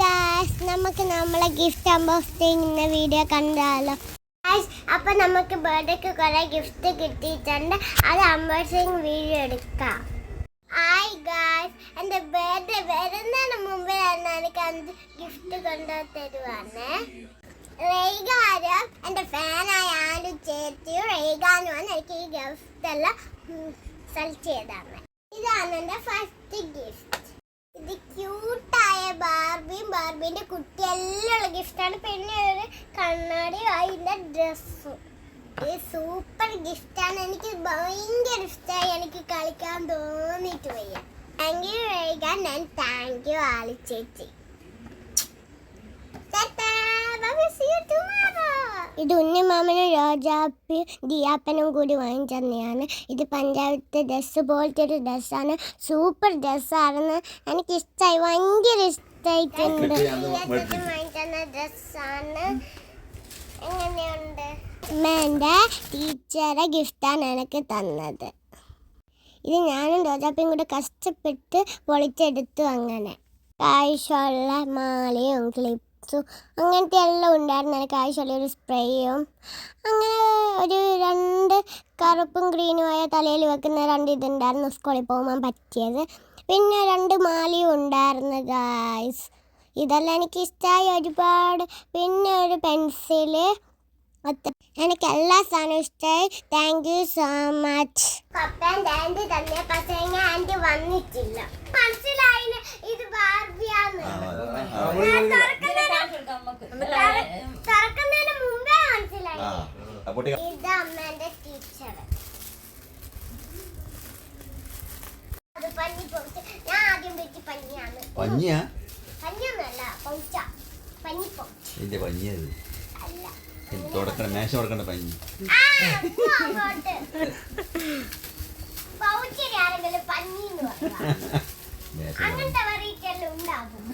Guys നമുക്ക് നമ്മളെ gift unboxing video കണ്ടാലോ. ഗായ്സ് അപ്പം നമുക്ക് ബർത്ത്ഡേക്ക് കുറേ ഗിഫ്റ്റ് കിട്ടിയിട്ടുണ്ട്. അത് അൺബോക്സിങ് വീഡിയോ എടുക്കാം. ഹായ് ഗായ്സ് എന്റെ ബർത്ത്ഡേ വരുന്നതിന് മുമ്പ് തന്നെ എനിക്ക് അഞ്ച് ഗിഫ്റ്റ് കൊണ്ടു തരുവാണ്. റേഗാനും എന്റെ ഫാനായ ആരും ചേച്ചിയും റേഗാനുമാണ് എനിക്ക് ഈ ഗിഫ്റ്റ് എല്ലാം സെലക്ട് ചെയ്താണ് ഇതാണ് എന്റെ ഫസ്റ്റ് ഗിഫ്റ്റ് ഇത് ക്യൂട്ടായ ബാർബിയും ബാർബിന്റെ കുട്ടി എല്ലാം ഉള്ള ഗിഫ്റ്റാണ് പിന്നെ ഒരു കണ്ണാടി അതിന്റെ ഡ്രസ്സും ഇത് സൂപ്പർ ഗിഫ്റ്റാണ് എനിക്ക് ഭയങ്കര ഇഷ്ടമായി എനിക്ക് കളിക്കാൻ തോന്നിയിട്ട് വയ്യ. Thank you Regan and thank you Ali ചേച്ചി. ഇത് ഉണ്ണിമാമനും രോജാപ്പി ദിയാപ്പനും കൂടി വാങ്ങിച്ചെന്നെയാണ് ഇത് പഞ്ചായത്ത് ഡ്രസ്സ് പോലത്തെ ഒരു ഡ്രസ്സാണ് സൂപ്പർ ഡ്രസ്സാണെന്ന് എനിക്കിഷ്ടമായി ഭയങ്കര ഇഷ്ടമായിട്ടുണ്ട് അമ്മേന്റെ ടീച്ചറെ ഗിഫ്റ്റാണ് എനിക്ക് തന്നത്. ഇത് ഞാനും രോജാപ്പിയും കൂടെ കഷ്ടപ്പെട്ട് പൊളിച്ചെടുത്തു അങ്ങനെ. ആവശ്യമുള്ള മാലയും ക്ലിപ്സും അങ്ങനത്തെ എല്ലാം ഉണ്ടായിരുന്നു. എനിക്ക് ആവശ്യമുള്ള ഒരു സ്പ്രേയും അങ്ങനെ ഒരു രണ്ട് കറുപ്പും ഗ്രീനുമായ തലയിൽ വെക്കുന്ന രണ്ട് ഇതുണ്ടായിരുന്നു. സ്കൂളിൽ പോകാൻ പറ്റിയത്. പിന്നെ രണ്ട് മാലയും ഉണ്ടായിരുന്നു ഗായ്സ് ഇതെല്ലാം എനിക്ക് ഇഷ്ടമായി ഒരുപാട്. പിന്നെ ഒരു പെൻസിൽ. എനിക്ക് എല്ലാ സാധനവും ഇഷ്ടമായി താങ്ക് യു സോ മച്ച് കപ്പൻ ആന്റി തന്നെ പക്ഷേ ആന്റി വന്നിട്ടില്ല. മനസ്സിലായില്ല? ഇത് ബാർബിയാന്ന്. തുറക്കുന്നതിന് മുമ്പേ മനസ്സിലായി. ഇത് ടീച്ചർ അത് പഞ്ഞി പൊളിച്ച് ഞാൻ ആദ്യം വെച്ച് പഞ്ഞിയാണ്. പഞ്ഞിയാ? പഞ്ഞിയൊന്നുമല്ല പൊളിച്ച പഞ്ഞി പൊളിച്ച് എന്റെ പഞ്ഞിയത് അല്ല. തുടക്കണ മേശ തുടക്കണ പഞ്ഞി. അങ്ങനത്തെ വെറൈറ്റിയെല്ലാം ഉണ്ടാകും.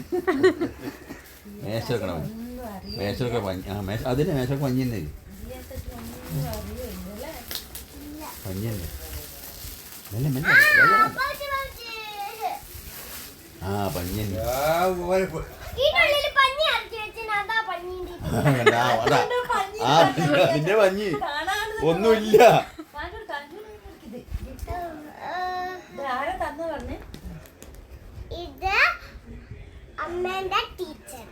മേശ വെക്കണ പഞ്ഞി മേശ വെക്കണ പഞ്ഞി. ആ മേശ അതിന് മേശ പഞ്ഞി തന്നെ പഞ്ഞി തന്നെ. മെല്ലെ മെല്ലെ ആ, വേഗം വാ. Pouch, pouch. ആ പഞ്ഞി തന്നെ ഇതിനുള്ളിൽ പഞ്ഞി അരച്ച് വെച്ചിന് അതാ പഞ്ഞീന്റെ ഇത്. കണ്ടാ, പഞ്ഞി ആ നിന്റെ പഞ്ഞി. ഒന്നുമില്ല. ഇത് അമ്മേന്റെ ടീച്ചർ.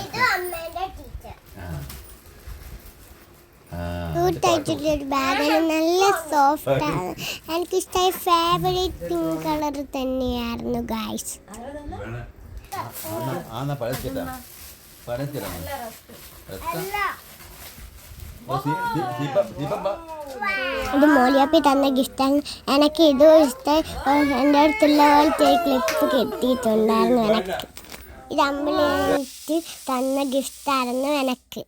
ഇത് അമ്മേന്റെ ടീച്ചർ ആ. ആ, ക്യൂട്ടായിട്ടുള്ള ഒരു ബാഗാണ് നല്ല സോഫ്റ്റ് ആണ്. എനിക്ക് ഇഷ്ടമായ ഫേവറേറ്റ് പിങ്ക് കളർ തന്നെയായിരുന്നു ഗായ്സ് ഇത് മോലിയാപ്പി തന്ന ഗിഫ്റ്റാണ് എനിക്ക് ഇതും ഇഷ്ടം. എന്റെ അടുത്തുള്ള പോലത്തെ ക്ലിപ്പ് കിട്ടിയിട്ടുണ്ടായിരുന്നു എനിക്ക്. ഇത് അമ്പലത്തിൽ തന്ന ഗിഫ്റ്റായിരുന്നു എനിക്ക്.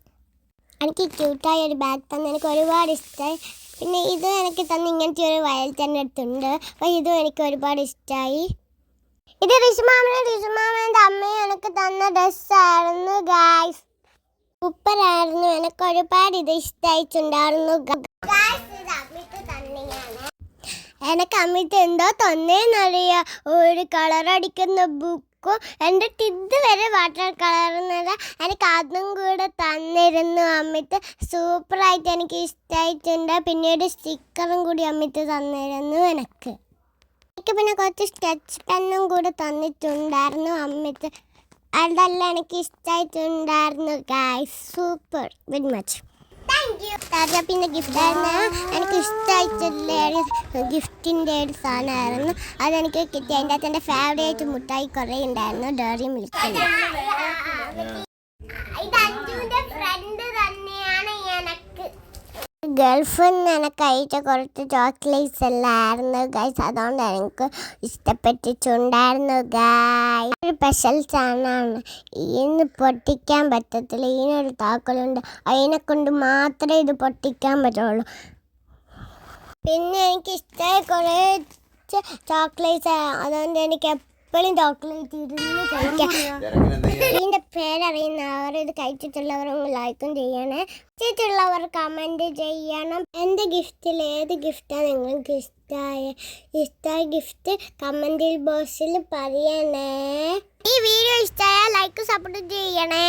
എനിക്ക് ക്യൂട്ടായ ഒരു ബാഗ് തന്ന എനിക്ക് ഒരുപാട് ഇഷ്ടമായി പിന്നെ ഇത് എനിക്ക് തന്ന ഇങ്ങനത്തെ ഒരു വയൽ തന്നെ അടുത്തുണ്ട് അപ്പോൾ ഇതും എനിക്ക് ഒരുപാട് ഇഷ്ടമായി ഇത് ഋഷുമാമനും ഋഷുമാമന്റെ അമ്മയും എനിക്ക് തന്ന ഡ്രസ്സായിരുന്നു ഗായ്സ് സൂപ്പറായിരുന്നു എനിക്ക് ഒരുപാട് ഇത് ഇഷ്ടമായിട്ടുണ്ടായിരുന്നു എനിക്ക് അമ്മിത്ത് എന്തോ തന്നേന്നറിയാം. ഒരു കളർ അടിക്കുന്ന ബുക്കും എന്റെ ടിത് വരെ വാട്ടർ കളർ എന്നല്ല എനിക്ക് അതും കൂടെ തന്നിരുന്നു അമ്മിത്ത് സൂപ്പറായിട്ട് എനിക്ക് ഇഷ്ടമായിട്ടുണ്ട് പിന്നെ ഒരു സ്റ്റിക്കറും കൂടി അമ്മിത്ത് തന്നിരുന്നു എനിക്ക്. എനിക്ക് പിന്നെ കുറച്ച് സ്കെച്ച് പെന്നും കൂടെ തന്നിട്ടുണ്ടായിരുന്നു അമ്മിത്ത് അതെല്ലാം എനിക്ക് ഇഷ്ടമായിട്ടുണ്ടായിരുന്നു ഗായ്സ് സൂപ്പർ. വെരി മച്ച് പിന്നെ ഗിഫ്റ്റ് ആയിരുന്നു എനിക്ക് ഇഷ്ടമായിട്ടുള്ള ഒരു ഗിഫ്റ്റിന്റെ ഒരു സാധനമായിരുന്നു അതെനിക്ക് കിട്ടി അതിന്റെ അകത്ത് എന്റെ ഫേവറേറ്റ് മുട്ടായി കുറേ ഉണ്ടായിരുന്നു ഡയറി മിൽക്ക് ഇത് അഞ്ജുവിന്റെ ഫ്രണ്ട് തന്നെയാണ് എനിക്ക് ഗൾഫിൽ നിന്ന് എനിക്ക് അയച്ച കുറച്ച് ചോക്ലേറ്റ്സ് എല്ലായിരുന്നു ഗൈസ് അതുകൊണ്ട് എനിക്ക് ഇഷ്ടപ്പെട്ടിട്ടുണ്ടായിരുന്നു ഗായ് ഒരു സ്പെഷ്യൽ സാധനമാണ്. ഇന്ന് പൊട്ടിക്കാൻ പറ്റത്തില്ല. ഇതിനൊരു താക്കോലുണ്ട്. അതിനെ കൊണ്ട് മാത്രമേ ഇത് പൊട്ടിക്കാൻ പറ്റുള്ളൂ. പിന്നെ എനിക്ക് ഇഷ്ടമായ കുറേ ചോക്ലേറ്റ്സ് അതുകൊണ്ട് എനിക്ക് എപ്പോഴും ചോക്ലേറ്റ് ഇരുന്ന് കഴിക്കാം. ഇതിന്റെ പേരറിയുന്നവർ ഇത് കഴിച്ചിട്ടുള്ളവരും ലൈക്കും ചെയ്യണേ. കഴിച്ചിട്ടുള്ളവർ കമന്റ് ചെയ്യണം. എന്റെ ഗിഫ്റ്റിൽ ഏത് ഗിഫ്റ്റാണ് നിങ്ങൾക്ക് ഇഷ്ടമായ ഇഷ്ടമായ ഗിഫ്റ്റ് കമന്റിൽ ബോക്സിൽ പറയണേ. ഈ വീഡിയോ ഇഷ്ടമായ ലൈക്ക് സപ്പോർട്ട് ചെയ്യണേ.